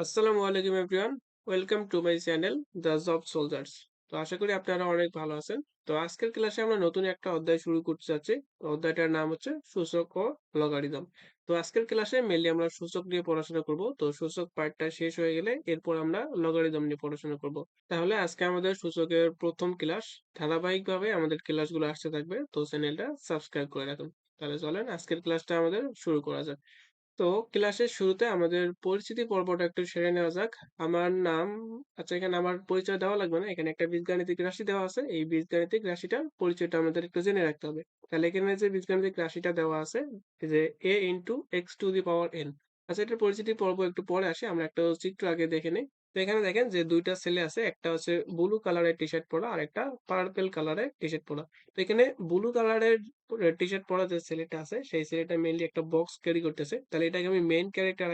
আসসালামু আলাইকুম everyone. Welcome to my channel the job soldiers. তো আশা করি আপনারা অনেক ভালো আছেন। তো আজকের ক্লাসে আমরা নতুন একটা অধ্যায় শুরু করতে যাচ্ছি। অধ্যায়টার নাম হচ্ছে সূচক ও লগারিদম তো আজকের ক্লাসে মেনলি আমরা সূচক নিয়ে পড়াশোনা করব। তো সূচক পার্টটা শেষ হয়ে গেলে এরপর আমরা লগারিদম নিয়ে পড়াশোনা করব। তাহলে আজকে আমাদের সূচকের প্রথম ক্লাস। ধারাবাহিকভাবে আমাদের ক্লাসগুলো আসতে থাকবে। তো চ্যানেলটা সাবস্ক্রাইব করে রাখুন। তাহলে চলেন আজকের ক্লাসটা আমাদের শুরু করা যাক। তো ক্লাসের শুরুতে আমাদের পরিচিতি পর্বটা একটু সেরে নেওয়া যাক। আমার নাম আচ্ছা এখানে আমার পরিচয় দেওয়া লাগবে না। এখানে একটা বীজগাণিতিক রাশি দেওয়া আছে। এই বীজগাণিতিক রাশিটার পরিচয়টা আমাদের একটু জেনে রাখতে হবে। তাহলে এখানে যে বীজগাণিতিক রাশিটা দেওয়া আছে যে A into X to the power N আচ্ছা এটার পরিচিতি পর্ব একটু পরে আসে। আমরা একটা চিত্র আগে দেখে নিই। তো এখানে দেখেন যে দুইটা ছেলে আছে, একটা হচ্ছে ব্লু কালারের টি শার্ট পরা আর একটা পার্পেল কালারের টি শার্ট পরা। তো এখানে ব্লু কালারের টি শার্ট পরা যে ছেলেটা আছে, সেই ছেলেটা মেইনলি একটা বক্স ক্যারি করতেছে। তাহলে এটাকে আমি মেইন ক্যারেক্টার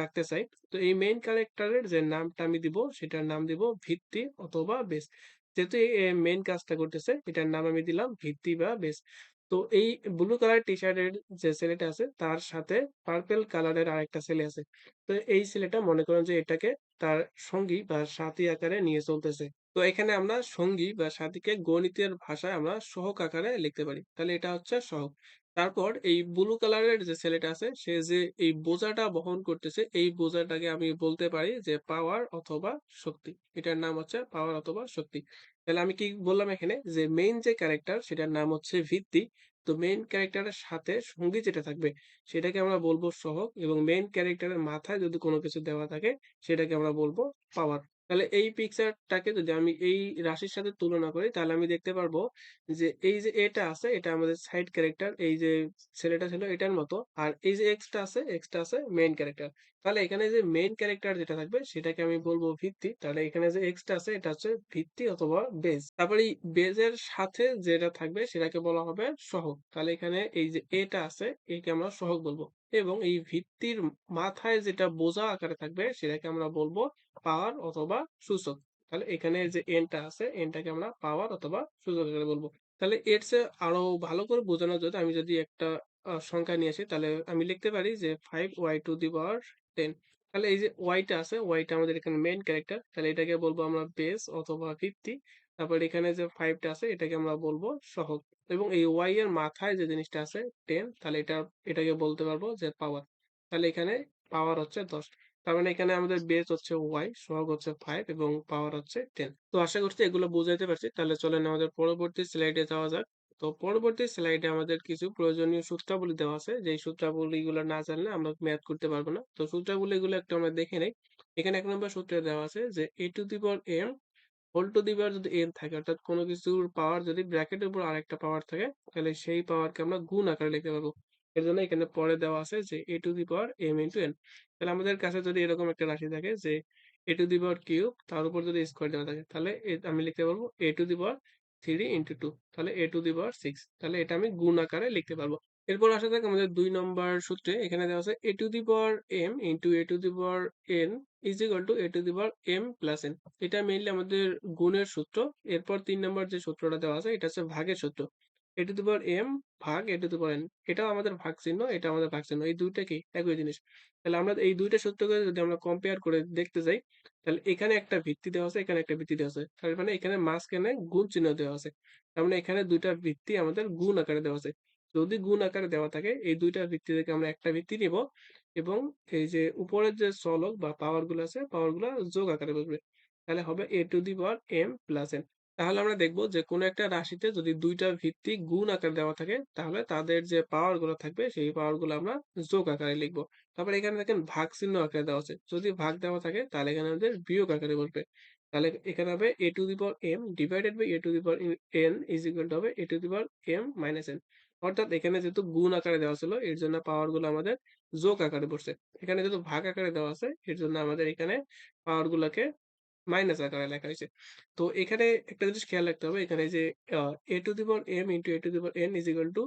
রাখতে চাই। তো এই মেইন ক্যারেক্টারের যে নামটা আমি দিব, সেটার নাম দিব ভিত্তি অথবা বেস যেহেতু মেইন কাজটা করতেছে, এটার নাম আমি দিলাম ভিত্তি বা বেস তো এই ব্লু কালার টি শার্টের যে ছেলেটা আছে, তার সাথে পার্পেল কালারের আরেকটা ছেলে আছে। তো এই ছেলেটা মনে করেন যে এটাকে তার সঙ্গী বা সাথী আকারে নিয়ে চলতেছে। তো এখানে আমরা সঙ্গী বা সাথীকে গণিতের ভাষায় আমরা সহক আকারে লিখতে পারি। তাহলে এটা হচ্ছে সহক। তারপর এই ব্লু কালারের যে ছেলেটা আছে, সে যে এই বোঝাটা বহন করতেছে, এই বোঝাটাকে আমি বলতে পারি যে পাওয়ার অথবা শক্তি। এটার নাম হচ্ছে পাওয়ার অথবা শক্তি। তাহলে আমি কি বললাম এখানে? যে মেইন যে ক্যারেক্টার সেটার নাম হচ্ছে ভিত্তি। তো মেইন ক্যারেক্টারের সাথে সঙ্গী যেটা থাকবে, সেটাকে আমরা বলব সহক এবং মেইন ক্যারেক্টারের মাথায় যদি কোনো কিছু দেওয়া থাকে, সেটাকে আমরা বলব পাওয়ার তাহলে এই পিকচারটাকে যদি আমি এই রাশির সাথে তুলনা করি, তাহলে আমি দেখতে পারব যে এই যে এটা আছে, এটা আমাদের সাইড ক্যারেক্টার এই যে ছেলেটা ছিল এটার মতো, আর এই যে এক্সটা আছে এক্সটা আছে মেইন ক্যারেক্টার তাহলে এখানে যে মেইন ক্যারেক্টার যেটা থাকবে, সেটাকে আমি বলব ভিত্তি। তাহলে এখানে যে এক্সটা আছে, এটা হচ্ছে ভিত্তি অথবা বেজ তারপরে এই বেজের সাথে যেটা থাকবে, সেটাকে বলা হবে সহগ। তাহলে এখানে এই যে এটা আছে, একে আমরা সহগ বলব। এবং এই ভিত্তির মাথায় যেটা বোঝা আকারে থাকবে, সেটাকে আমরা বলব পাওয়ার অথবা সূচক। তাহলে এখানে যে এনটা আছে এনটাকে আমরা পাওয়ার অথবা সূচক আকারে বলব। তাহলে এর চেয়ে আরও ভালো করে বোঝানোর জন্য আমি যদি একটা সংখ্যা নিয়ে আসি, তাহলে আমি লিখতে পারি যে five Y to the power ten তাহলে এই যে ওয়াইটা আছে ওয়াইটা আমাদের এখানে মেইন ক্যারেক্টার তাহলে এটাকে বলব আমরা বেস অথবা ভিত্তি। তারপর এখানে যে ফাইভটা আছে, এটাকে আমরা বলব সহগ। এবং এই ওয়াই এর মাথায় যে জিনিসটা আছে টেন তাহলে এটা, এটাকে বলতে পারব যে পাওয়ার তাহলে এখানে পাওয়ার হচ্ছে দশ। তার মানে এখানে আমাদের বেস হচ্ছে ওয়াই সহগ হচ্ছে ফাইভ এবং পাওয়ার হচ্ছে টেন তো আশা করছি এগুলো বুঝাইতে পারছি। তাহলে চলেন আমাদের পরবর্তী স্লাইডে যাওয়া যাক। তো পরবর্তী স্লাইডে আমাদের কিছু প্রয়োজনীয় সূত্রাবলী দেওয়া আছে। যে সূত্রাবলী গুলো না জানলে আমরা ম্যাথ করতে পারব না। তো সূত্রাবলী গুলো একটু আমরা দেখে নেই। এখানে এক নম্বর সূত্রে দেওয়া আছে যে A to the power M whole to যদি এন থাকে, অর্থাৎ কোনো কিছুর পাওয়ার যদি ব্র্যাকেটের উপর আরেকটা পাওয়ার থাকে, তাহলে সেই পাওয়ারকে আমরা গুণ আকারে লিখতে পারব। এর জন্য এখানে পরে দেওয়া আছে যে A to the power M into N তাহলে আমাদের কাছে যদি এরকম একটা রাশি থাকে যে এ টু দি পাওয়ার কিউব তার উপর যদি স্কোয়ার দেওয়া থাকে, তাহলে আমি লিখতে পারব A to the power three into two তাহলে এ টু দি পাওয়ার সিক্স তাহলে এটা আমি গুণ আকারে লিখতে পারব। এরপর আসা যাক আমাদের দুই নম্বর সূত্রে। এখানে দেওয়া আছে A to the power M into A to the power N is equal to A to the power M plus N এটা মেইনলি আমাদের গুণের সূত্র। এরপর তিন নম্বর যে সূত্রটা দেওয়া আছে, এটা হচ্ছে ভাগের সূত্র। এ টু দি পাওয়ার এম ভাগ এ টু দি পাওয়ার এন এটাও আমাদের ভাগ চিহ্ন এটা আমাদের ভাগ চিহ্ন এই দুইটা কি? একই জিনিস। তাহলে আমরা এই দুইটা সূত্রকে যদি আমরা কম্পেয়ার করে দেখতে যাই, তাহলে এখানে একটা ভিত্তি দেওয়া আছে, এখানে একটা ভিত্তি দেওয়া আছে। তার মানে এখানে মাঝখানে গুণ চিহ্ন দেওয়া আছে। তার মানে এখানে দুইটা ভিত্তি আমাদের গুণ আকারে দেওয়া আছে। যদি গুণ আকারে দেওয়া থাকে, এই দুইটা ভিত্তি থেকে আমরা একটা ভিত্তি নিব এবং এই যে উপরের যে চলক বা পাওয়ারগুলো আছে পাওয়ারগুলো যোগ আকারে বসবে। তাহলে হবে A to the power M plus N তাহলে আমরা দেখব যে কোনো একটা রাশিতে যদি দুইটা ভিত্তি গুণ আকারে দেওয়া থাকে, তাহলে তাদের যে পাওয়ারগুলো থাকবে, সেই পাওয়ারগুলো আমরা যোগ আকারে লিখব। তারপর এখানে দেখেন ভাগ চিহ্ন আকারে দেওয়া আছে। যদি ভাগ দেওয়া থাকে, তাহলে এখানে আমাদের বিয়োগ আকারে বসবে। তাহলে এখানে হবে A to the power M divided by A to the power N is equal to হবে A to the power M minus N অর্থাৎ এখানে যেহেতু গুণ আকারে দেওয়া ছিল, এর জন্য পাওয়ারগুলো আমাদের যোগ আকারে বসছে এখানে যেহেতু ভাগ আকারে দেওয়া আছে, এর জন্য আমাদের এখানে পাওয়ার গুলাকে মাইনাস আকারে লেখা হয়েছে। তো এখানে একটা জিনিস খেয়াল রাখতে হবে, এখানে যে A to the M into A to the N is equal to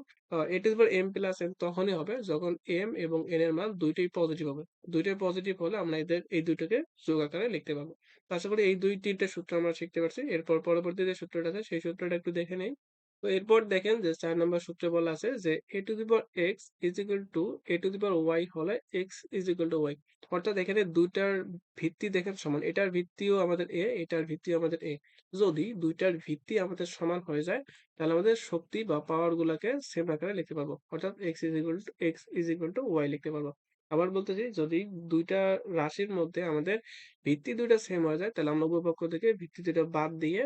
A to the M plus N তখনই হবে যখন এম এবং এন এর মান দুইটাই পজিটিভ হবে। দুইটাই পজিটিভ হলে আমরা এদের, এই দুইটাকে যোগ আকারে লিখতে পারব। আশা করি এই দুই তিনটে সূত্র আমরা শিখতে পারছি। এরপর পরবর্তী যে সূত্রটা আছে, সেই সূত্রটা একটু দেখে নেই। তো এরপর দেখেন যে ৪ নাম্বার সূত্রে বলা আছে যে a to the power x is equal to a to the power y হলে x is equal to y অর্থাৎ এখানে ২ টার ভিত্তি দেখেন সমান। এটার ভিত্তিও আমাদের a, এটার ভিত্তিও আমাদের a যদি ২ টার ভিত্তি আমাদের সমান হয়ে যায় তাহলে আমাদের শক্তি বা পাওয়ার গুলাকে সেম আকারে লিখতে পারব। অর্থাৎ X is equal to x is equal to Y লিখতে পারব। আবার বলতেছি যদি দুইটা রাশির মধ্যে আমাদের ভিত্তি দুইটা সেম হয়ে যায় তাহলে আমরা উভয় পক্ষ থেকে ভিত্তি দুইটা বাদ দিয়ে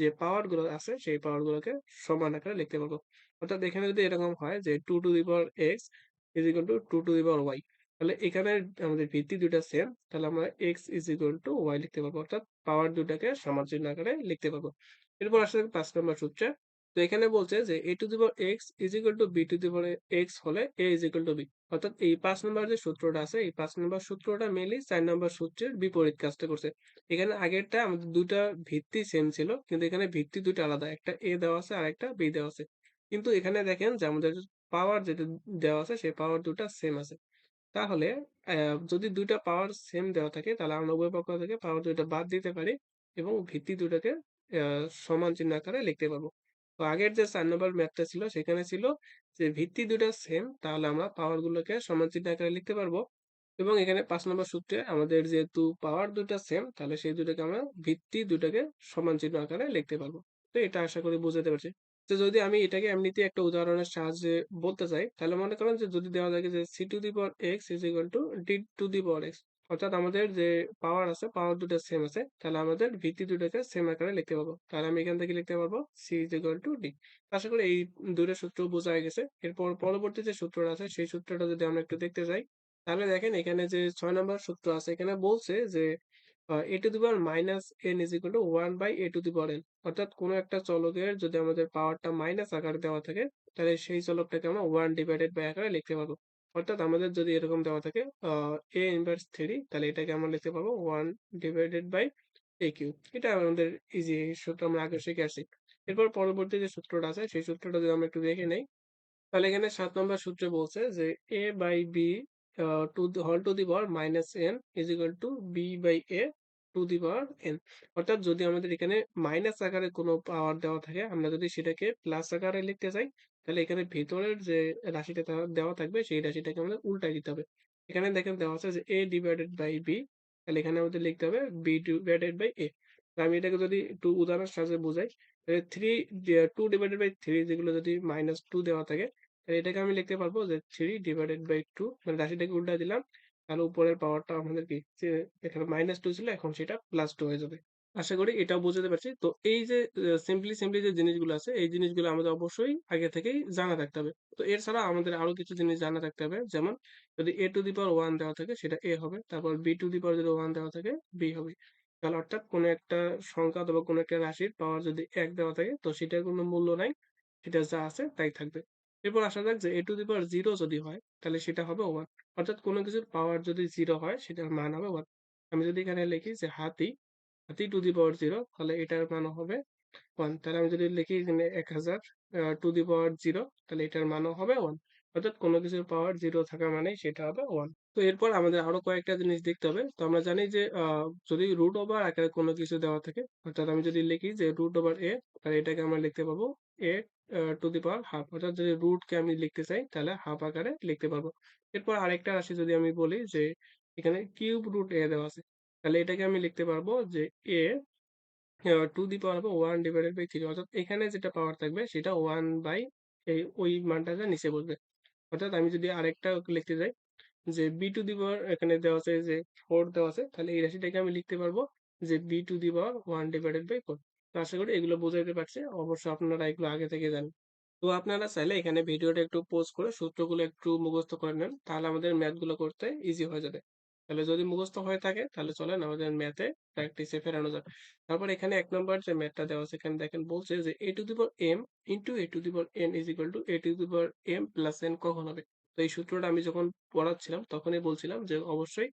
যে পাওয়ারগুলো আছে, সেই পাওয়ার গুলোকে সমান আকারে লিখতে পারব। অর্থাৎ এখানে যদি এরকম হয় যে two to the power x is equal to two to the power y তাহলে এখানে আমাদের ভিত্তি দুটা সেম তাহলে আমরা x is equal to y লিখতে পারব। অর্থাৎ পাওয়ার দুটাকে সমান চিহ্ন আকারে লিখতে পারব। এরপর আসলে পাঁচ নম্বর সূত্রে তো এখানে বলছে যে a to the power x is equal to b to the power x হলে a is equal to b অর্থাৎ এই পাঁচ নাম্বার যে সূত্রটা আছে, এই পাঁচ নাম্বার সূত্রটা মেইনলি চার নাম্বার সূত্রের বিপরীত কাজটা করছে। এখানে আগেরটা আমাদের ২ টা ভিত্তি সেম ছিল। কিন্তু এখানে ভিত্তি ২ টা আলাদা। একটা এ দেওয়া আছে আরেকটা বি দেওয়া আছে। কিন্তু এখানে দেখেন যে আমাদের পাওয়ার যেটা দেওয়া আছে, সেই পাওয়ার ২ টা সেম আছে। তাহলে যদি দুইটা পাওয়ার সেম দেওয়া থাকে, তাহলে আমরা উভয় পক্ষ থেকে পাওয়ার দুইটা বাদ দিতে পারি এবং ভিত্তি ২ টাকে সমান চিহ্ন আকারে লিখতে পারব। তো আগের যে ৪ নাম্বার ম্যাথটা ছিল, সেখানে ছিল যে ভিত্তি ২ টা সেম তাহলে আমরা পাওয়ার গুলোকে সমান চিহ্ন আকারে লিখতে পারব এবং এখানে ৫ নাম্বার সূত্রে আমাদের যেহেতু পাওয়ার ২ টা সেম তাহলে সেই দুটাকে আমরা ভিত্তি ২ টাকে সমান চিহ্ন আকারে লিখতে পারব। তো এটা আশা করি বুঝাতে পারছি। তো যদি আমি এটাকে এমনিতে একটা উদাহরণের সাহায্যে বলতে চাই, তাহলে মনে করেন যে যদি দেওয়া থাকে যে c to the power x is equal to d to the power x অর্থাৎ আমাদের যে পাওয়ার আছে পাওয়ার ২ টা সেম আছে, তাহলে আমাদের ভিত্তি ২ টাকে সেম আকারে লিখতে পারব। তাহলে আমি এখান থেকে লিখতে পারব c is equal to d। আশা করি এই ২ টা সূত্র বোঝা হয়ে গেছে। এরপর পরবর্তী যে সূত্রটা আছে, সেই সূত্রটা যদি আমরা একটু দেখতে যাই, তাহলে দেখেন এখানে যে ছয় নম্বর সূত্র আছে, এখানে বলছে যে a to the power minus n is equal to 1 by a to the power n অর্থাৎ কোন একটা চলকের যদি আমাদের পাওয়ারটা মাইনাস আকারে দেওয়া থাকে, তাহলে সেই চলকটাকে আমরা ওয়ান ডিভাইডেড বাই আকারে লিখতে পারব। অর্থাৎ আমাদের যদি এরকম দেওয়া থাকে a ইনভার্স 3 তাহলে এটাকে আমরা লিখতে পারব 1 ডিভাইডেড বাই a কিউব। এটা আমাদের ইজি সূত্র, আমরা আগে শিখে আসছি। এরপর পরবর্তী যে সূত্রটা আছে, সেই সূত্রটা যদি আমরা একটু দেখে নেই, তাহলে এখানে সাত নম্বর সূত্রে বলছে যে a by b to whole to the power minus n is equal to b by a to the power n অর্থাৎ যদি আমাদের এখানে মাইনাস আকারে কোনো পাওয়ার দেওয়া থাকে, আমরা যদি সেটাকে প্লাস আকারে লিখতে চাই তাহলে এখানে ভেতরের যে রাশিটা দেওয়া থাকবে, সেই রাশিটাকে আমাদের উল্টায় দিতে হবে। এখানে দেখেন দেওয়া আছে যে a ডিভাইডেড বাই b, তাহলে এখানে আমাদের লিখতে হবে b ডিভাইডেড বাই তো আমি এটাকে যদি একটু উদাহরণের সাহায্যে বোঝাই, তাহলে three to divided by three যেগুলো যদি মাইনাস টু দেওয়া থাকে, তাহলে এটাকে আমি লিখতে পারব যে থ্রি ডিভাইডেড বাই টু মানে রাশিটাকে উল্টা দিলাম, তাহলে উপরের পাওয়ারটা আমাদের কি এখানে মাইনাস টু ছিল, এখন সেটা প্লাস টু হয়ে যাবে। আশা করি এটাও বুঝাতে পারছি। তো এই যে সিম্পলি সিম্পলি যে জিনিসগুলো আছে, এই জিনিসগুলো আমাদের অবশ্যই আগে থেকেই জানা থাকতে হবে। তো এর ছাড়া আমাদের আরও কিছু জিনিস জানা থাকতে হবে। যেমন যদি এ টু দি পাওয়ার ওয়ান দেওয়া থাকে, সেটা এ হবে। তারপর বি টু দি পাওয়ার যদি ওয়ান দেওয়া থাকে, b হবে। তাহলে অর্থাৎ কোনো একটা সংখ্যা অথবা কোনো একটা রাশির পাওয়ার যদি এক দেওয়া থাকে, তো সেটার কোনো মূল্য নাই। সেটা যা আছে, তাই থাকবে। এরপর আসা যাক যে এ টু দি পাওয়ার জিরো যদি হয়, তাহলে সেটা হবে ওয়ান অর্থাৎ কোনো কিছুর পাওয়ার যদি জিরো হয়, সেটার মান হবে ওয়ান আমি যদি এখানে লিখি যে হাতি হাতি টু দি পাওয়ার জিরো তাহলে এটার মান হবে ওয়ান তাহলে আমি যদি লিখি এখানে এক হাজার টু দি পাওয়ার জিরো তাহলে এটার মানও হবে ওয়ান অর্থাৎ কোনো কিছুর পাওয়ার জিরো থাকা মানেই সেটা হবে ওয়ান তো এরপর আমাদের আরও কয়েকটা জিনিস দেখতে হবে। তো আমরা জানি যে যদি রুট ওভার আকারে কোনো কিছু দেওয়া থাকে, অর্থাৎ আমি যদি লিখি যে রুট ওভার এ তাহলে এটাকে আমরা লিখতে পাবো এ টু দি পাওয়ার হাফ অর্থাৎ যদি রুটকে আমি লিখতে চাই, তাহলে হাফ আকারে লিখতে পারব এরপর আরেকটা রাশি যদি আমি বলি যে, এখানে কিউব রুট এ দেওয়া আছে তাহলে এটাকে আমি লিখতে পারব যে এ টু দি পাওয়ার হবে ওয়ান ডিভাইডেড বাই থ্রি অর্থাৎ এখানে যেটা পাওয়ার থাকবে সেটা ওয়ান বাই এই, ওই মানটাকে নিচে বসবে। অর্থাৎ আমি যদি আরেকটা লিখতে যাই, যে বি টু দি পাওয়ার এখানে দেওয়া আছে যে ফোর দেওয়া আছে, তাহলে এই রাশিটাকে আমি লিখতে পারব যে b to the power one divided by four তো আশা করি এগুলো বোঝাতে পারছে, অবশ্য আপনারা এগুলো আগে থেকে জানেন। তো আপনারা চাইলে এখানে ভিডিওটা একটু পোজ করে সূত্রগুলো একটু মুখস্থ করে নেন, তাহলে আমাদের ম্যাথগুলো করতে ইজি হয়ে যাবে। তাহলে যদি মুখস্থ হয়ে থাকে, তাহলে চলেন আমাদের ম্যাথে প্র্যাকটিসে ফেরানো যাক। তারপর এখানে এক নম্বর যে ম্যাথটা দেওয়া আছে, এখানে দেখেন বলছে যে a to the power m into a to the power n is equal to a to the power m plus n কখন হবে? তো এই সূত্রটা আমি যখন পড়াচ্ছিলাম, তখনই বলছিলাম যে অবশ্যই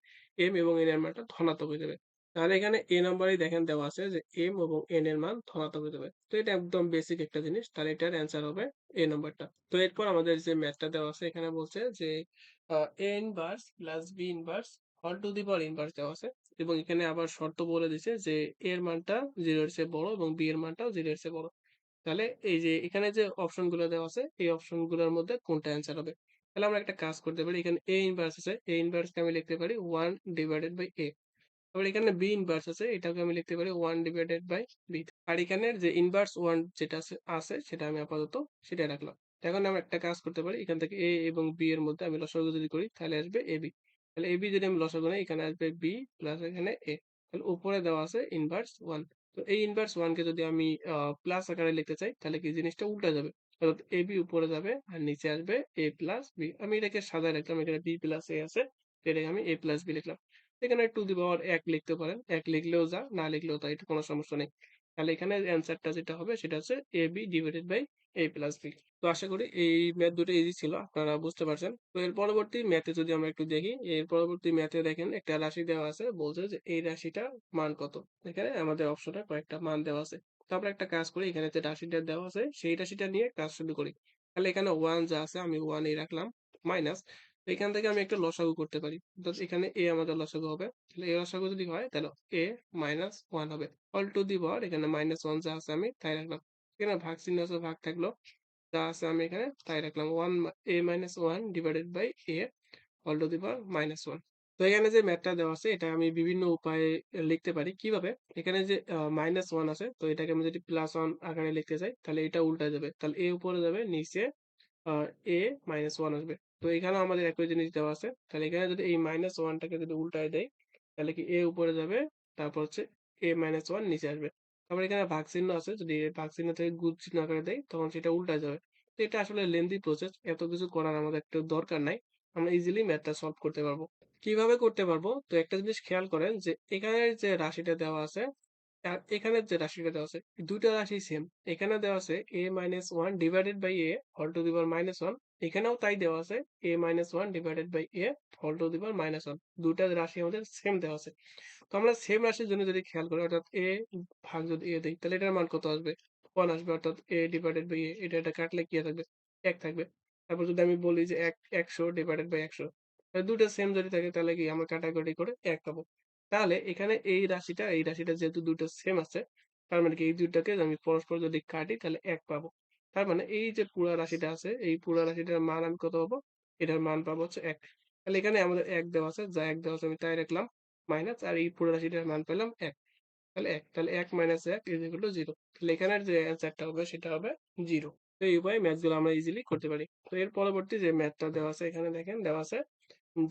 এম এবং এন এর মানটা ধনাত্মক হয়ে যাবে। তাহলে এখানে এ নাম্বারই দেখেন দেওয়া আছে যে এম এবং এন এর মান ধনাত্মক হয়ে যাবে। তো এটা একদম বেসিক একটা জিনিস, তাহলে এটার অ্যান্সার হবে এ নাম্বারটা তো এরপর আমাদের যে ম্যাথটা দেওয়া আছে, এখানে বলছে যে a inverse plus b inverse all to the power inverse দেওয়া আছে। এবং এখানে আবার শর্ত বলে দিছে যে এর মানটা জিরো এর চেয়ে বড় এবং বি এর মানটাও জিরো এর চেয়ে বড়। তাহলে এই যে এখানে যে অপশনগুলো দেওয়া আছে, এই অপশনগুলোর মধ্যে কোনটা অ্যান্সার হবে? তাহলে আমরা একটা কাজ করতে পারি। এখানে এ ইনভার্স আছে। এ ইনভার্সকে আমি লিখতে পারি ওয়ান ডিভাইডেড বাই এ আবার এখানে বি ইনভার্স আছে। এটাকে আমি লিখতে পারি ওয়ান ডিভাইডেড বাই বি আর এখানে যে ইনভার্স ওয়ান যেটা আছে আছে, সেটা আমি আপাতত সেটা রাখলাম। এখন আমরা একটা কাজ করতে পারি। এখান থেকে এ এবং বি এর মধ্যে আমি লসাগু যদি করি, তাহলে আসবে এ বি তাহলে এ বি যদি আমি লসাগু নেই, এখানে আসবে বি প্লাস এখানে এ তাহলে উপরে দেওয়া আছে ইনভার্স ওয়ান তো এই ইনভার্স ওয়ানকে যদি আমি প্লাস আকারে লিখতে চাই, তাহলে কি জিনিসটা উল্টা যাবে? অর্থাৎ এ বি উপরে যাবে আর নিচে আসবে এ প্লাস বি আমি এটাকে সাদা লিখলাম এখানে বি প্লাস এ আছে এটাকে আমি এ প্লাস বি লিখলাম। এখানে টু দি পাওয়ার এক লিখতে পারেন। এক লিখলেও যা, না লিখলেও তা, এটা কোনো সমস্যা নেই। তাহলে এখানে অ্যান্সারটা যেটা হবে, সেটা হচ্ছে a b divided by a plus b তো আশা করি এই ম্যাথ দুটো ইজি ছিল, আপনারা বুঝতে পারছেন। তো এর পরবর্তী ম্যাথে যদি আমরা একটু দেখি, এর পরবর্তী ম্যাথে দেখেন একটা রাশি দেওয়া আছে, বলছে যে এই রাশিটা মান কত? এখানে আমাদের অপশনে কয়েকটা মান দেওয়া আছে। তো আমরা একটা কাজ করি, এখানে যে রাশিটা দেওয়া আছে, সেই রাশিটা নিয়ে কাজ শুরু করি। তাহলে এখানে ওয়ান যা আছে, আমি ওয়ান এই রাখলাম মাইনাস এখান থেকে আমি একটা লসাগু করতে পারি। এখানে এ আমাদের লসাগু হবে। তাহলে এ লসাগু যদি হয়, তাহলে এ মাইনাস ওয়ান হবে। অল টু দি পাওয়ার এখানে মাইনাস ওয়ান যা আছে, আমি তাই রাখলাম। এখানে ভাগ চিহ্ন আছে ভাগ থাকল। যা আছে আমি এখানে তাই রাখলাম। One a minus one divided by a all to the power minus one তো এখানে যে ম্যাথটা দেওয়া আছে, এটা আমি বিভিন্ন উপায়ে লিখতে পারি। কীভাবে? এখানে যে মাইনাস ওয়ান আছে, তো এটাকে আমি যদি প্লাস ওয়ান আকারে লিখতে চাই, তাহলে এটা উল্টা যাবে। তাহলে এ উপরে যাবে, নিচে এ মাইনাস ওয়ান আসবে। তো এখানে আমাদের একই জিনিস দেওয়া আছে। তাহলে এখানে যদি এই মাইনাস ওয়ানটাকে যদি উল্টায় দেয় তাহলে কি এ উপরে যাবে, তারপর হচ্ছে এ মাইনাস ওয়ান নিচে আসবে। তারপর এখানে চিহ্ন আছে, যদি ভাগ চিহ্ন থেকে গুণ চিহ্ন আকারে দেয়, তখন সেটা উল্টা যাবে। তো এটা আসলে লেন্দি প্রসেস এত কিছু করার আমাদের একটু দরকার নাই। আমরা ইজিলি ম্যাথটা সলভ করতে পারব। কীভাবে করতে পারব? তো একটা জিনিস খেয়াল করেন যে এখানে যে রাশিটা দেওয়া আছে, আর এখানে যে রাশিটা দেওয়া আছে, দুইটা রাশি সেম এখানে দেওয়া আছে a minus one divided by a whole to the power minus one এখানেও তাই দেওয়া আছে a minus one divided by a whole to the power minus one দুটা রাশি আমাদের সেম দেওয়া আছে। তো আমরা সেম রাশির জন্য যদি খেয়াল করি, অর্থাৎ এ ভাগ যদি এ দিই, তাহলে এটার মান কত আসবে? ওয়ান আসবে, অর্থাৎ এ ডিভাইডেড বাই এ এটা এটা কাটলে কি থাকবে? এক থাকবে। তারপর যদি আমি বলি যে এক, একশো ডিভাইডেড বাই একশো দুটো সেম যদি থাকে, তাহলে কি আমরা কাটাকাটি করে এক পাবো। তাহলে এখানে এই রাশিটা এই রাশিটা যেহেতু দুটো সেম আছে, তার মানে কি এই দুটাকে আমি পরস্পর যদি কাটি, তাহলে এক পাবো। তার মানে এই যে পুরা রাশিটা আছে, এই পুরা রাশিটার মান আমি কত পাবো? এটার মান পাবো হচ্ছে এক। তাহলে এখানে আমাদের এক দেওয়া আছে, যা এক দেওয়া আছে আমি তাই রাখলাম, মাইনাস, আর এই পুরো রাশিটার মান পেলাম এক। তাহলে এক তাহলে এক মাইনাস এক ইজ ইকুয়াল টু জিরো তাহলে এখানের যে অ্যান্সারটা হবে সেটা হবে জিরো তো এই উপায়ে ম্যাথগুলো আমরা ইজিলি করতে পারি। তো এর পরবর্তী যে ম্যাথটা দেওয়া আছে, এখানে দেখেন দেওয়া আছে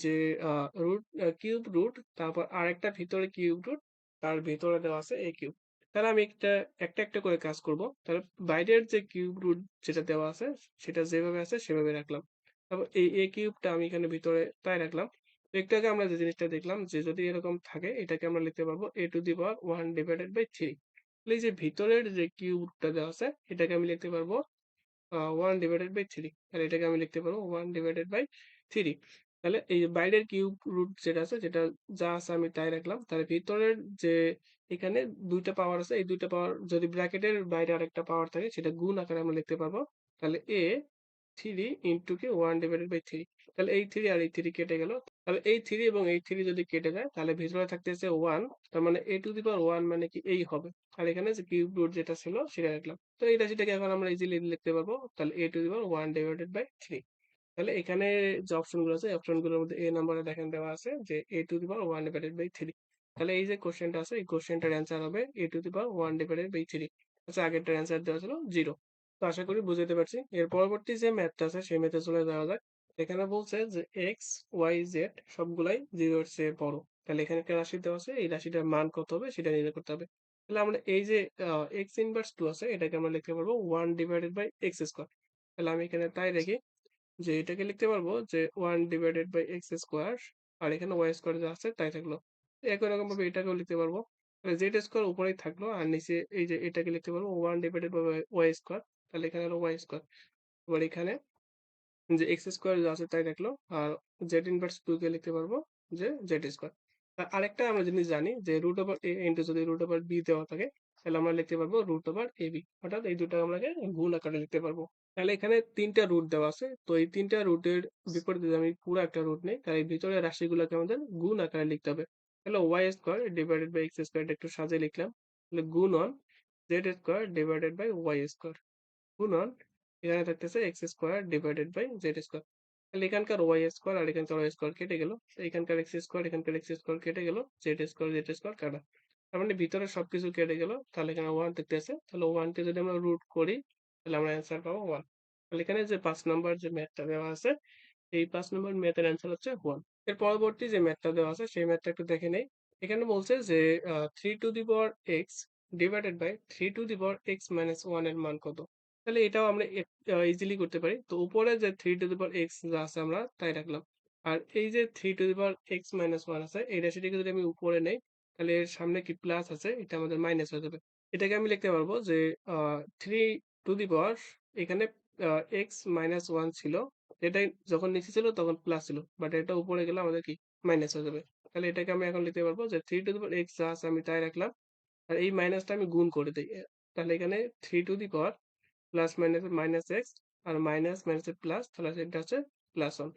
যে রুট কিউব রুট তারপর আরেকটা ভিতরে কিউব রুট তার ভিতরে দেওয়া আছে এ কিউব তাহলে আমি একটা একটা একটা করে কাজ করব। তাহলে বাইরের যে কিউব রুট যেটা দেওয়া আছে, সেটা যেভাবে আছে সেভাবে রাখলাম। তারপর এই এ কিউবটা আমি এখানে ভিতরে তাই রাখলাম। একটু আগে আমরা যে জিনিসটা দেখলাম, যে যদি এরকম থাকে, এটাকে আমরা লিখতে পারব a to the power one divided by three তাহলে এই যে ভিতরের যে কিউবটা দেওয়া আছে, এটাকে আমি লিখতে পারব ওয়ান ডিভাইডেড বাই থ্রি তাহলে এটাকে আমি লিখতে পারব ওয়ান ডিভাইডেড বাই থ্রি তাহলে এই বাইরের কিউব রুট যেটা আছে, যেটা যা আছে আমি তাই রাখলাম। তাহলে ভিতরের যে এখানে দুইটা পাওয়ার আছে, এই দুইটা পাওয়ার যদি ব্র্যাকেটের বাইরে আরেকটা পাওয়ার থাকে, সেটা গুণ আকারে আমরা লিখতে পারব। তাহলে এ থ্রি ইন্টু কে ওয়ান ডিভাইডেড বাই থ্রি তাহলে এই থ্রি আর এই থ্রি কেটে গেল। তাহলে এই থ্রি এবং এই থ্রি যদি কেটে যায়, তাহলে ভিতরে থাকতেছে ওয়ান তার মানে এ টু দি পাওয়ার ওয়ান মানে কি এই হবে। আর এখানে যে কিউব রুট যেটা ছিল, সেটা রাখলাম। তো এই রাশিটাকে এখন আমরা ইজিলি লিখতে পারব। তাহলে a to the power one divided by three তাহলে এখানে যে অপশনগুলো আছে অপশনগুলোর মধ্যে এ নাম্বারে দেখেন দেওয়া আছে যে a to the power one divided by three তাহলে এই যে কোশ্চেনটা আছে, এই কোশ্চেনটার অ্যান্সার হবে a to the power one divided by three আচ্ছা আগেরটার অ্যান্সার দেওয়া ছিল জিরো তো আশা করি বুঝতে পারছি। এর পরবর্তী যে ম্যাথটা আছে, সেই ম্যাথে চলে যাওয়া যাক। এখানে বলছে যে এক্স ওয়াই জেড সবগুলাই জিরোর চেয়ে বড়। তাহলে এখানে একটা রাশি দেওয়া আছে, এই রাশিটার মান কত হবে সেটা নির্ণয় করতে হবে। তাহলে আমরা এই যে এক্স ইনভার্স টু আছে, এটাকে আমরা লিখতে পারব one divided by x square তাহলে আমি এখানে তাই রেখে যে এটাকে লিখতে পারব যে one divided by x square আর এখানে ওয়াই স্কোয়ার যা আছে তাই থাকল। একই রকম ভাবে এটাকেও লিখতে পারব। জেড স্কোয়ার উপরেই থাকল, আর নিচে এই যে এটাকে লিখতে পারব one divided by y square তাহলে এখানে হলো ওয়াই স্কোয়ার এবার এখানে যে এক্স স্কোয়ার যা আছে তাই থাকল, আর জেড ইনভার্স টু কে লিখতে পারব যে জেড স্কোয়ার আরেকটা আমরা জিনিস জানি যে রুট ওভার এ ইন্টু যদি রুট ওভার বি দেওয়া থাকে, তাহলে আমরা লিখতে পারব রুট ওভার এ বি অর্থাৎ এই দুটো আমরা গুণ আকারে লিখতে পারব। তাহলে এখানে তিনটা রুট দেওয়া আছে। তো এই তিনটা রুটের বিপরীতে আমি পুরো একটা রুট নেই, তাহলে ভিতরে রাশিগুলোকে আমাদের গুণ আকারে লিখতে হবে। তাহলে y square divided by x square একটু সাজিয়ে লিখলাম। তাহলে গুণ one z square divided by y square গুণন এখানে থাকতেছে x square divided by z square তাহলে এখানকার ওয়াই স্কোয়ার আর এখানকার ওয়াই স্কোয়ার কেটে গেল। এখানকার এক্স স্কোয়ার এখানকার এক্স স্কোয়ার কেটে গেল জেড স্কোয়ার জেড স্কোয়ার কাটা। তার মানে ভিতরে সবকিছু কেটে গেল। তাহলে এখানে ওয়ান থাকতেছে। তাহলে ওয়ানকে যদি আমরা রুট করি তাহলে আমরা অ্যান্সার পাবো ওয়ান তাহলে এখানে যে পাঁচ নম্বর যে ম্যাথটা দেওয়া আছে, এই পাঁচ নম্বর ম্যাথের অ্যান্সার হচ্ছে ওয়ানের পরবর্তী যে ম্যাথটা দেওয়া আছে, সেই ম্যাথটা একটু দেখে নেই। এখানে বলছে যে three to the power x divided by three to the power x minus ওয়ানের মান কত? তাহলে এটাও আমরা ইজিলি করতে পারি। তো উপরে যে three to the power x যা আছে আমরা তাই রাখলাম। আর এই যে three to the power x minus one আছে, এই রাশিটিকে যদি আমি উপরে নেই, তাহলে এর সামনে কি প্লাস আছে, এটা আমাদের মাইনাস হয়ে যাবে। এটাকে আমি লিখতে পারব যে থ্রি টু দি পাওয়ার এখানে এক্স মাইনাস ওয়ান ছিল। এটাই যখন নিচে ছিল তখন প্লাস ছিল। বাট এটা উপরে গেলে আমাদের কি? মাইনাস হয়ে যাবে। তাহলে এটাকে আমি এখন লিখতে পারব যে three to the power x যা আছে আমি তাই রাখলাম। আর এই মাইনাসটা আমি গুণ করে দিই। তাহলে এখানে three to the power plus minus minus x R minus মাইনাসের প্লাস তাহলে সেটা হচ্ছে প্লাস ওয়ান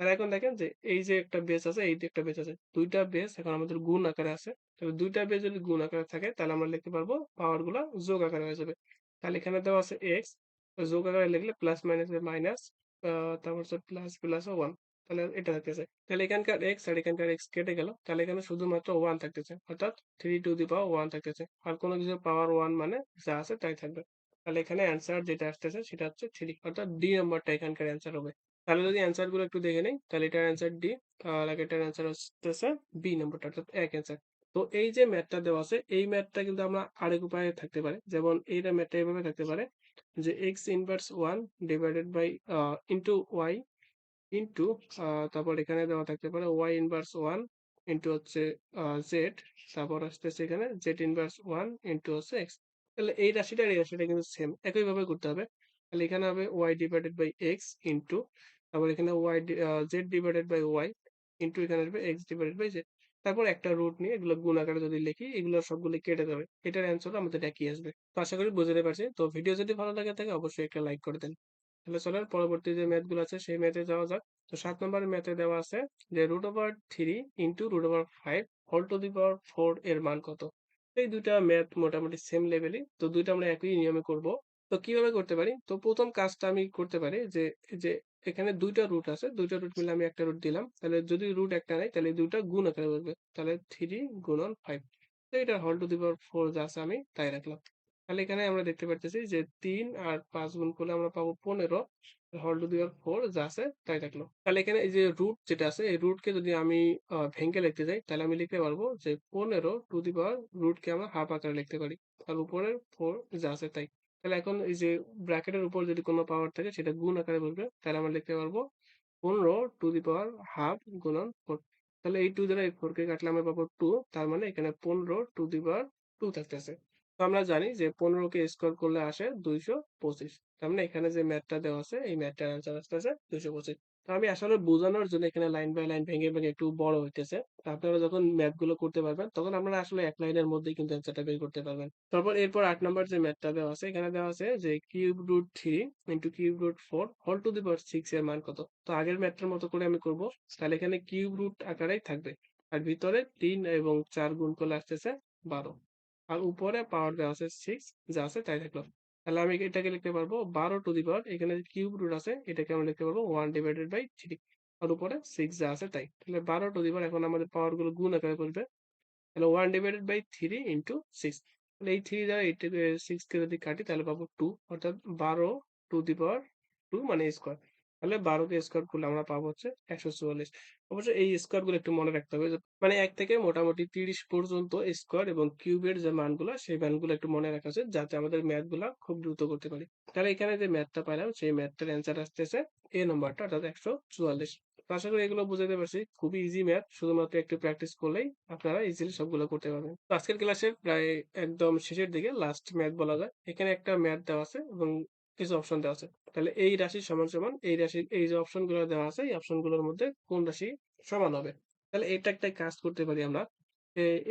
আর এখন দেখেন যে এই যে একটা বেস আছে, এই যে একটা বেস আছে, দুইটা বেস এখন আমাদের গুণ আকারে আছে। তাহলে দুইটা বেস যদি গুণ আকারে থাকে, তাহলে আমরা লিখতে পারব পাওয়ারগুলা যোগ আকারে হয়ে যাবে। তাহলে এখানে দেওয়া আছে এক্স যোগ আকারে লিখলে প্লাস মাইনাস মাইনাস তারপর হচ্ছে প্লাস প্লাস ওয়ান তাহলে এটা থাকতেছে। তাহলে এখানকার এক্স আর এখানকার এক্স কেটে গেল, তাহলে এখানে শুধুমাত্র ওয়ান থাকতেছে, অর্থাৎ three to the power one থাকতেছে। আর কোনো কিছু পাওয়ার ওয়ান মানে যা আছে তাই থাকবে। তাহলে এখানে অ্যান্সার যেটা আসতেছে সেটা হচ্ছে থ্রি অর্থাৎ ডি নাম্বারটা এখানকার অ্যান্সার হবে। তাহলে যদি অ্যান্সারগুলো একটু দেখে নেই, তাহলে এটার অ্যান্সার ডি তাহলে এটার অ্যান্সার হচ্ছে বি নাম্বারটা অর্থাৎ এক অ্যান্সার তো এই যে ম্যাথটা দেওয়া আছে, এই ম্যাথটা কিন্তু আমরা আরেক উপায়ে থাকতে পারে। যেমন এইটা ম্যাথটা এইভাবে থাকতে পারে যে X inverse one divided by into Y into তারপর এখানে দেওয়া থাকতে পারে ওয়াই ইনভার্স ওয়ান ইন্টু হচ্ছে জেড তারপর আসতেছে এখানে জেড ইনভার্স ওয়ান ইন্টু হচ্ছে এক্স তাহলে এই রাশিটা এই রাশিটা কিন্তু সেম একইভাবে করতে হবে। তাহলে এখানে হবে y divided by x into তারপর এখানে y z divided by y into এখানে আসবে এক্স ডিভাইডেড বাই জেড তারপর একটা রুট নিয়ে এগুলো গুণ আকারে যদি লিখি, এগুলো সবগুলো কেটে যাবে। এটার অ্যান্সার আমাদের একই আসবে। তো আশা করি বুঝতে পারছি। তো ভিডিও যদি ভালো লাগে থাকে, অবশ্যই একটা লাইক করে দেন। তাহলে চলেন, পরবর্তী যে ম্যাথগুলো আছে, সেই ম্যাথে যাওয়া যাক। তো সাত নম্বর ম্যাথে দেওয়া আছে যে root over three into root over five whole to the power four এর মান কত? এই দুইটা ম্যাথ মোটামুটি সেম লেভেলই তো দুইটা আমরা একই নিয়মে করব। তো কীভাবে করতে পারি? তো প্রথম কাজটা আমি করতে পারি যে যে এখানে দুইটা রুট আছে, দুইটা রুট মিলে আমি একটা রুট দিলাম। তাহলে যদি রুট একটা নাই, তাহলে দুইটা গুণ আকারে বলবে তাহলে থ্রি গুণন ফাইভ তো এটা হল টু দি পাওয়ার ফোর যা আছে আমি তাই রাখলাম। তাহলে এখানে আমরা দেখতে পাচ্ছি যে তিন আর পাঁচ গুণ করলে আমরা পাবো পনেরো। হল টু দি পাওয়ার ফোর যা আছে, তাই রাখল। তাহলে এখানে এই যে রুট যেটা আছে, এই রুটকে যদি আমি ভেঙ্গে লিখতে যাই, তাহলে আমি লিখতে পারব যে পনেরো টু দি পাওয়ার রুটকে আমরা হাফ আকারে লিখতে পারি। আর উপরে ফোর যা আছে, তাই। তাহলে এখন এই যে ব্র্যাকেটের উপর যদি কোনো পাওয়ার থাকে সেটা গুণ আকারে বলবে তাহলে আমরা লিখতে পারব পনেরো টু দি পাওয়ার হাফ গুণন ফোর তাহলে এই টু দ্বারা এই ফোর কে কাটলে আমরা পাবো টু তার মানে এখানে পনেরো টু দি পাওয়ার টু থাকতেছে। তো আমরা জানি যে পনেরো কে স্কোয়ার করলে আসে দুইশো পঁচিশ। তার মানে এখানে যে ম্যাথটা দেওয়া আছে, এই ম্যাথটার অ্যান্সার আসতেছে দুইশো পঁচিশ। তো আমি আসলে বোঝানোর জন্য এখানে লাইন বাই লাইন ভেঙে ভেঙে একটু বড় হইতেছে। আপনারা যখন ম্যাথগুলো করতে পারবেন, তখন আপনারা আসলে এক লাইনের মধ্যেই কিন্তু অ্যান্সারটা বের করতে পারবেন। তারপর এরপর আট নম্বর যে ম্যাথটা দেওয়া আছে, এখানে দেওয়া আছে যে cube root three into cube root four whole to the power six এর মান কত? তো আগের ম্যাথটার মতো করে আমি করব। তাহলে এখানে কিউব রুট আকারেই থাকবে। আর ভিতরে তিন এবং চার গুণ করলে আসতেছে বারো। আর উপরে পাওয়ার দেওয়া আছে সিক্স যা আছে তাই থাকল। তাহলে আমি এটাকে লিখতে পারব বারো টু দি পাওয়ার এখানে কিউব রুট আছে, এটাকে আমি লিখতে পারব ওয়ান ডিভাইডেড বাই থ্রি আর উপরে সিক্স যা আছে তাই। তাহলে বারো টু দি পাওয়ার এখন আমাদের পাওয়ারগুলো গুণ আকারে করবে। তাহলে one divided by three into six. তাহলে এই থ্রি দ্বারা এইট সিক্সকে যদি কাটি তাহলে পাবো টু, অর্থাৎ বারো টু দি পাওয়ার টু মানে স্কোয়ার। তাহলে বারোকে স্কোয়ার করলে আমরা পাবো হচ্ছে একশো চুয়াল্লিশ। অবশ্যই এই স্কোয়ারগুলো একটু মনে রাখতে হবে মানে এক থেকে মোটামুটি তিরিশ পর্যন্ত স্কোয়ার এবং কিউবের যে মানগুলো, সেই মানগুলো একটু মনে রাখা আছে যাতে আমাদের ম্যাথগুলা খুব দ্রুত করতে পারি। তাহলে এখানে যে ম্যাথটা পাইলাম, সেই ম্যাথটার অ্যান্সার আসতেছে এ নম্বরটা অর্থাৎ একশো চুয়াল্লিশ। আশা করি এগুলো বুঝাতে পারছি। খুবই ইজি ম্যাথ শুধুমাত্র একটু প্র্যাকটিস করলেই আপনারা ইজিলি সবগুলো করতে পারবেন। তো আজকের ক্লাসের প্রায় একদম শেষের দিকে লাস্ট ম্যাথ বলা যায়। এখানে একটা ম্যাথ দেওয়া আছে এবং কিছু অপশন দেওয়া আছে। তাহলে এই রাশি সমান সমান, এই রাশি এই যে অপশনগুলো দেওয়া আছে, এই অপশনগুলোর মধ্যে কোন রাশি সমান হবে? তাহলে এটা একটা কাজ করতে পারি আমরা।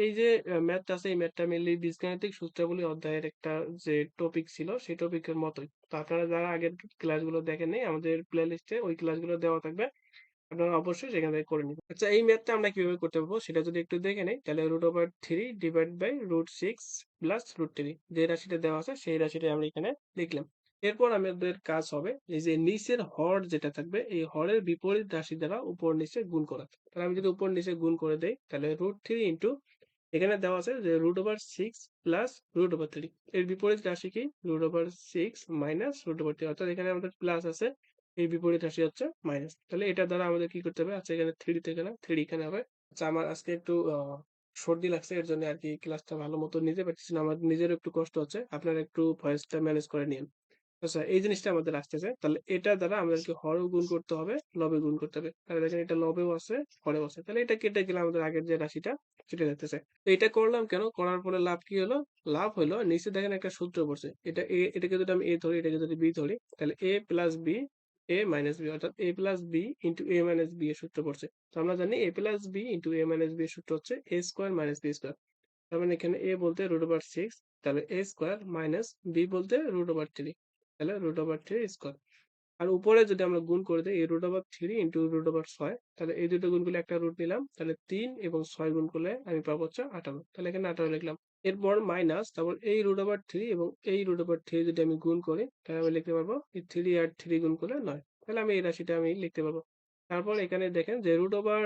এই যে ম্যাথটা আছে, এই ম্যাথটা মেনলি বীজগাণিতিক সূত্রাবলী অধ্যায়ের একটা যে টপিক ছিল, সেই টপিকের মতোই। তো আপনারা যারা আগের ক্লাসগুলো দেখেন আমাদের প্লে লিস্টে ওই ক্লাসগুলো দেওয়া থাকবে। আপনারা অবশ্যই সেখান থেকে করে নিবেন। আচ্ছা এই ম্যাথটা আমরা কীভাবে করতে পারব, সেটা যদি একটু দেখে নেই, তাহলে root over three divide by root six plus root three যে রাশিটা দেওয়া আছে, সেই রাশিটা আমরা এখানে লিখলাম। এরপর আমাদের কাজ হবে এই যে নিচের হর যেটা থাকবে, এই হরের বিপরীত রাশি দ্বারা উপর নিচে গুণ করা। তাহলে আমি যদি উপর নিচে গুণ করে দেই, তাহলে √3 ইনটু এখানে দেওয়া আছে যে রুট ওভার সিক্স প্লাস √3 এর বিপরীত রাশি কি? √6 মাইনাস √3 অর্থাৎ এখানে আমাদের প্লাস আছে, এর বিপরীত রাশি হচ্ছে মাইনাস তাহলে এটা দ্বারা আমাদের কি করতে হবে? আচ্ছা এখানে থ্রি থেকে না থ্রি এখানে হবে। আচ্ছা আমার আজকে একটু সর্দি লাগছে, এর জন্য আর কি ক্লাসটা ভালো মতো নিতে পারতেছি না। আমার নিজেরও একটু কষ্ট হচ্ছে। আপনারা একটু ভয়েসটা ম্যানেজ করে নিন। আচ্ছা এই জিনিসটা আমাদের আসতেছে তাহলে এটা দ্বারা আমাদেরকে হরও গুণ করতে হবে লবে গুণ করতে হবে। তাহলে দেখেন এটা লবেও আছে হরেও আছে। তাহলে এটা কেটে গেলে আমাদের আগের যে রাশিটা সেটা দেখতেছে তো এটা করলাম কেন? করার পরে লাভ কি হলো? লাভ হলো নিচে দেখেন একটা সূত্র পড়ছে। এটা এ এটাকে যদি আমি এ ধরি এটাকে যদি বি ধরি তাহলে a plus b a minus b অর্থাৎ a plus b into a minus b এর সূত্র পড়ছে। তো আমরা জানি a plus b into a minus b এর সূত্র হচ্ছে a square minus b square. তার মানে এখানে এ বলতে রুট ওভার সিক্স তাহলে এ স্কোয়ার মাইনাস বি বলতে রুট ওভার থ্রি। তাহলে রুট ওভার থ্রি স্কোয়ার আর উপরে যদি আমরা গুণ করে দিই, এই root over three into root over ছয়, তাহলে এই দুটো গুণ করলে একটা রুট নিলাম, তাহলে তিন এবং ছয় গুণ করলে আমি পাবো হচ্ছে আঠারো। তাহলে এখানে আঠারো লিখলাম। এরপর মাইনাস তারপর এই রুট ওভার থ্রি এবং এই রুট ওভার থ্রি যদি আমি গুণ করি, তাহলে আমি লিখতে পারব, এই থ্রি আর থ্রি গুণ করলে নয়। তাহলে আমি এই রাশিটা আমি লিখতে পারব। তারপর এখানে দেখেন যে রুট ওভার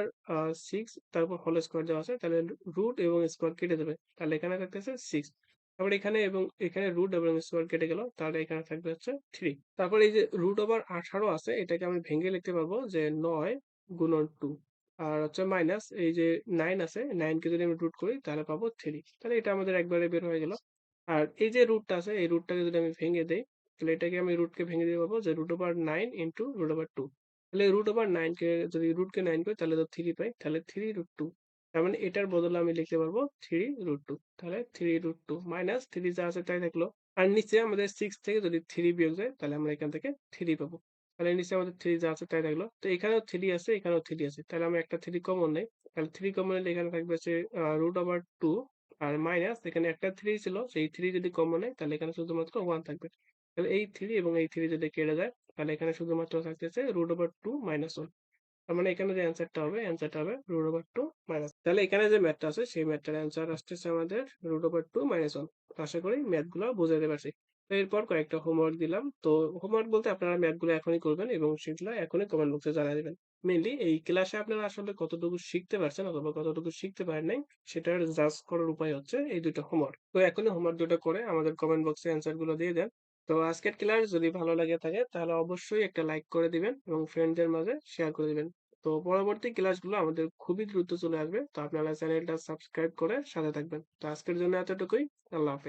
সিক্স তারপর হোল স্কোয়ার দেওয়া আছে, তাহলে রুট এবং স্কোয়ার কেটে দেবে। তাহলে এখানে থাকতেছে সিক্স তারপর এখানে এবং এখানে রুট এবং স্কোয়ার কেটে গেল, তাহলে এখানে থাকবে হচ্ছে থ্রি তারপর এই যে রুট ওভার আঠারো আছে, এটাকে আমি ভেঙে লিখতে পারব যে নয় গুণন টু আর হচ্ছে মাইনাস এই যে নাইন আছে নাইনকে যদি আমি রুট করি, তাহলে পাবো থ্রি তাহলে এটা আমাদের একবারে বের হয়ে গেল। আর এই যে রুটটা আছে, এই রুটটাকে যদি আমি ভেঙে দেই, তাহলে এটাকে আমি রুটকে ভেঙে দিতে পারব যে root over nine into root over two তাহলে রুট ওভার নাইনকে যদি রুটকে নাইন করি, তাহলে তো থ্রি পাই। তাহলে থ্রি রুট টু তার মানে এটার বদলে আমি লিখতে পারব থ্রি রুট টু তাহলে three root two minus three যা আছে তাই থাকল। আর নিচে আমাদের সিক্স থেকে যদি থ্রি বিয়োগ যায়, তাহলে আমরা এখান থেকে থ্রি পাবো। তাহলে নিচে আমাদের থ্রি যা আছে তাই থাকল। তো এখানেও থ্রি আছে, এখানেও থ্রি আছে। তাহলে আমি একটা থ্রি কমন নেই। তাহলে থ্রি কমন নিলে এখানে থাকবে হচ্ছে রুট ওভার টু আর মাইনাস এখানে একটা থ্রি ছিল, সেই থ্রি যদি কমন নেই, তাহলে এখানে শুধুমাত্র ওয়ান থাকবে। তাহলে এই থ্রি এবং এই থ্রি যদি কেটে যায়, তাহলে এখানে শুধুমাত্র থাকতেছে root over two minus one তার মানে এখানে যে অ্যান্সারটা হবে অ্যান্সারটা হবে রুট ওভার টু মাইনাস তাহলে এখানে যে ম্যাথটা আছে, সেই ম্যাথটার অ্যান্সার আসতেছে আমাদের root over two minus one আশা করি ম্যাথগুলো বোঝাতে পারছি। এরপর কয়েকটা হোমওয়ার্ক দিলাম। তো হোমওয়ার্ক বলতে আপনারা ম্যাথগুলো এখনই করবেন এবং সেগুলো এখনই কমেন্ট বক্সে জানিয়ে দেবেন। মেনলি এই ক্লাসে আপনারা আসলে কতটুকু শিখতে পারছেন অথবা কতটুকু শিখতে পারেন নাই, সেটার জাজ করার উপায় হচ্ছে এই দুটো হোমওয়ার্ক তো এখনই হোমওয়ার্ক দুটো করে আমাদের কমেন্ট বক্সে অ্যান্সারগুলো দিয়ে দেন। তো আজকের ক্লাস যদি ভালো লাগে থাকে, তাহলে অবশ্যই একটা লাইক করে দিবেন এবং ফ্রেন্ডদের মাঝে শেয়ার করে দিবেন। তো পরবর্তী ক্লাসগুলো আমাদের খুবই দ্রুত চলে আসবে। তো আপনারা চ্যানেলটা সাবস্ক্রাইব করে সাথে থাকবেন। তো আজকের জন্য এতটুকুই। আল্লাহ হাফেজ।